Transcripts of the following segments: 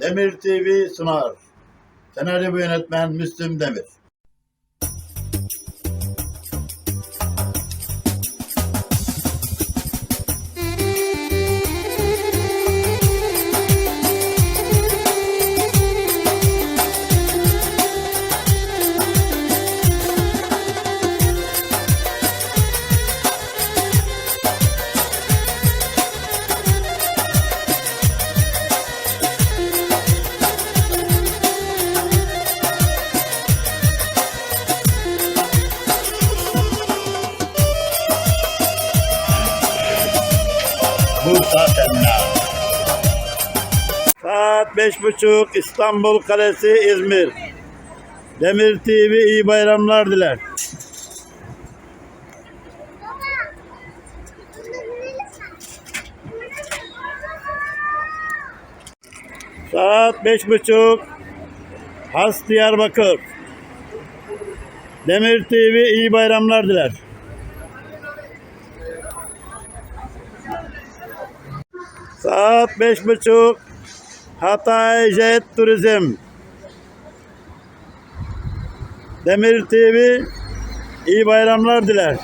Demir TV sunar. Senaryo yönetmen Müslüm Demir. Saat beş buçuk İstanbul Kalesi İzmir. Demir TV iyi bayramlar diler. Saat beş buçuk Has Diyarbakır. Demir TV iyi bayramlar diler. Saat beş buçuk Hatay Jet Turizm Demir TV iyi bayramlar diler.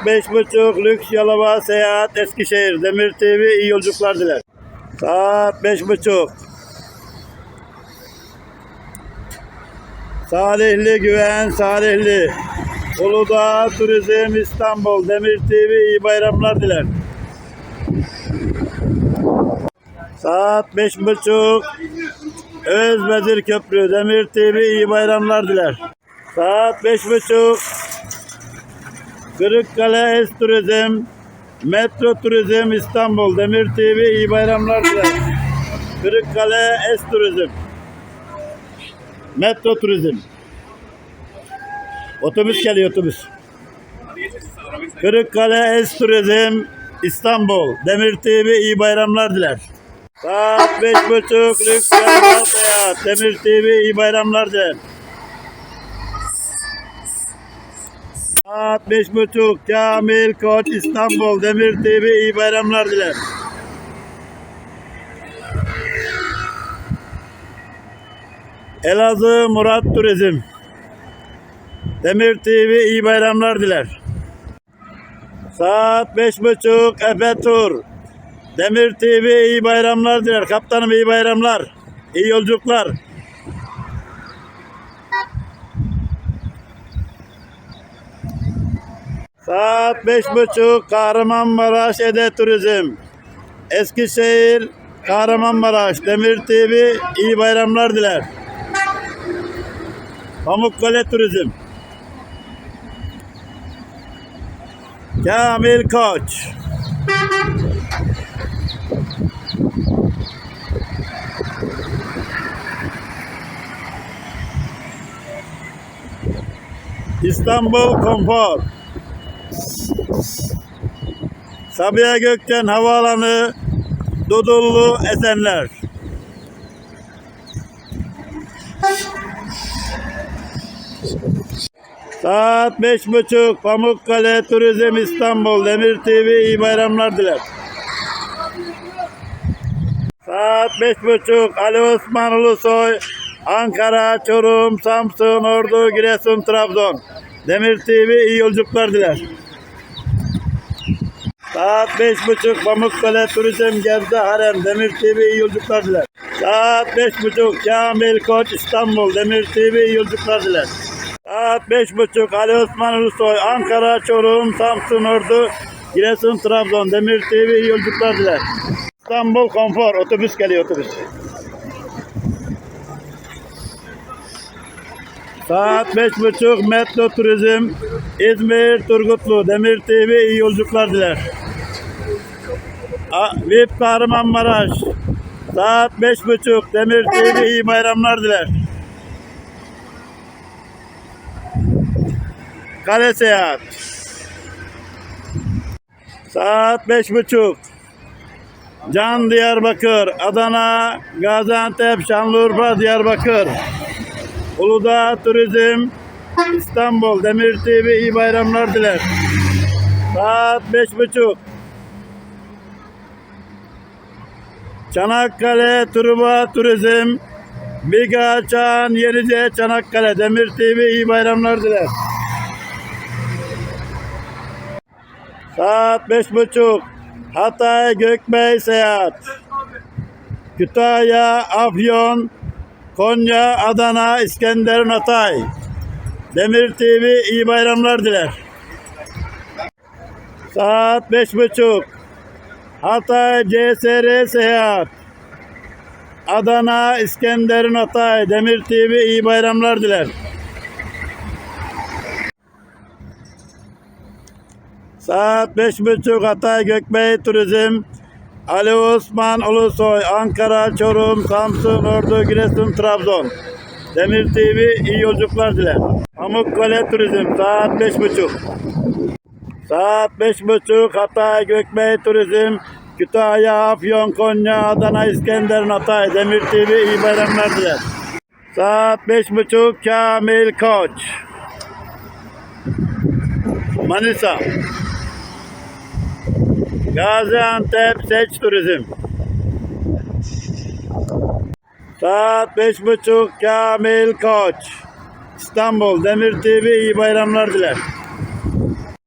Saat beş buçuk Lüks Yalova Seyahat Eskişehir Demir TV iyi yolculuklar diler. Saat beş buçuk Salihli Güven Salihli Uludağ Turizm İstanbul Demir TV iyi bayramlar diler. Saat beş buçuk Özbedir Köprü Demir TV iyi bayramlar diler. Saat beş buçuk Kırıkkale Es Turizm, Metro Turizm İstanbul, Demir TV iyi bayramlar diler. Kırıkkale Es Turizm, Metro Turizm. Otobüs geliyor otobüs. Kırıkkale Es Turizm İstanbul, Demir TV iyi bayramlar diler. Saat beş buçuk Lüks Demir TV iyi bayramlar diler. Saat buçuk Kamil Koç İstanbul Demir TV iyi bayramlar diler. Elazığ Murat Turizm Demir TV iyi bayramlar diler. Saat beş buçuk Efe Tur Demir TV iyi bayramlar diler. Kaptanım iyi bayramlar. İyi yolculuklar. Saat beş buçuk Kahramanmaraş Ede Turizm. Eskişehir, Kahramanmaraş, Demir TV iyi bayramlar diler. Pamukkale Turizm. Kamil Koç. İstanbul Konfor. Sabiha Gökçen Havaalanı Dudullu Esenler. Saat beş buçuk Pamukkale Turizm İstanbul Demir TV iyi bayramlar diler. Saat beş buçuk Ali Osman Ulusoy Ankara, Çorum, Samsun, Ordu, Giresun, Trabzon. Demir TV iyi yolculuklar diler. Saat beş buçuk Pamukkale Turizm Gebze Harem Demir TV yolculuklar diler. Saat beş buçuk Kamil Koç İstanbul Demir TV yolculuklar diler. Saat beş buçuk Ali Osman Ulusoy Ankara, Çorum, Samsun, Ordu, Giresun, Trabzon Demir TV yolculuklar diler. İstanbul Konfor otobüs geliyor otobüs. Saat beş buçuk Metro Turizm İzmir Turgutlu Demir TV iyi yolculuklar diler. VIP Kahramanmaraş Saat beş buçuk Demir TV iyi bayramlar diler. Kale Seyahat Saat beş buçuk. Can Diyarbakır, Adana, Gaziantep, Şanlıurfa, Diyarbakır. Uludağ Turizm, İstanbul, Demir TV iyi bayramlar diler. Saat beş buçuk. Çanakkale, Truva Turizm, Biga, Çağan, Yenice, Çanakkale, Demir TV iyi bayramlar diler. Saat beş buçuk. Hatay, Gökbey Seyahat. Kütahya, Afyon, Konya, Adana, İskenderun, Hatay. Demir TV iyi bayramlar diler. Saat beş buçuk. Hatay, CSR Seyahat. Adana, İskenderun, Hatay. Demir TV iyi bayramlar diler. Saat beş buçuk Hatay Gökbey Turizm. Ali Osman Ulusoy, Ankara, Çorum, Samsun, Ordu, Giresun, Trabzon. Demir TV iyi yolculuklar diler. Pamukkale Turizm saat beş buçuk. Saat beş buçuk Hatay Gökbey Turizm. Kütahya, Afyon, Konya, Adana, İskenderun, Hatay. Demir TV iyi bayramlar diler. Saat beş buçuk Kamil Koç. Manisa. Gaziantep Seç Turizm. Saat beş buçuk Kamil Koç. İstanbul Demir TV iyi bayramlar diler.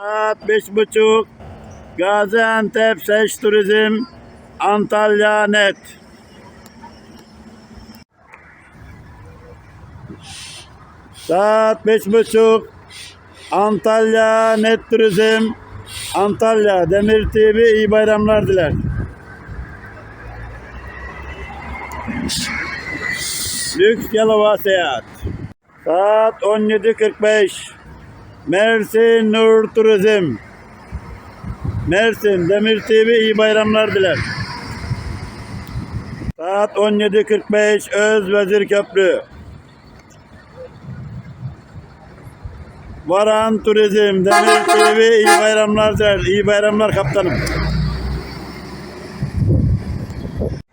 Saat beş buçuk Gaziantep Seç Turizm. Antalya Net. Saat beş buçuk Antalya Net Turizm. Antalya Demir TV iyi bayramlar diler. Lüks Yalova Seyahat. Saat 17.45. Mersin Nur Turizm. Mersin Demir TV iyi bayramlar diler. Saat 17.45 Özvezir Köprü. Varan Turizm, Demir TV iyi bayramlar diler. İyi bayramlar kaptanım.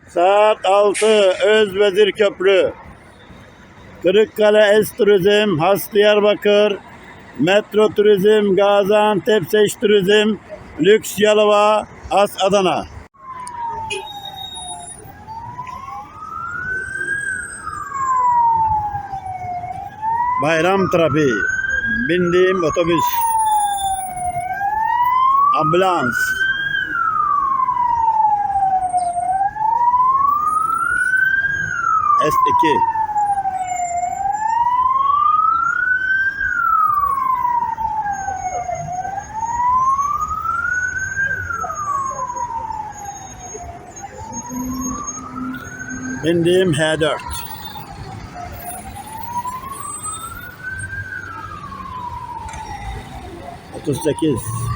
Saat 6 Özvezir Köprü. Kırıkkale Es Turizm, Has Diyarbakır, Metro Turizm, Gaziantep Seç Turizm, Lüks Yalova, As Adana. Bayram trafiği. Bindiğim otobüs. Ambulans. S2. Bindiğim H4. Otuz sekiz.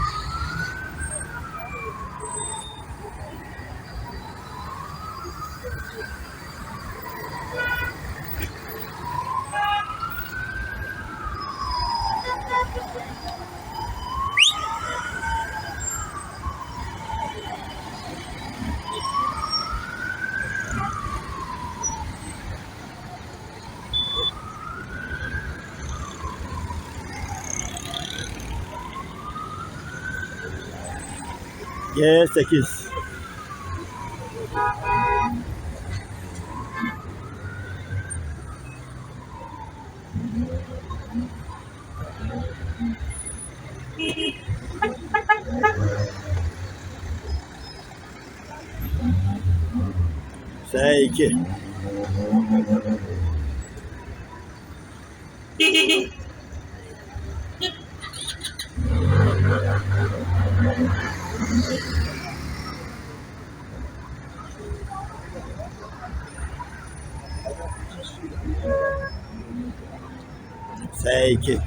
G8. S2. Peki.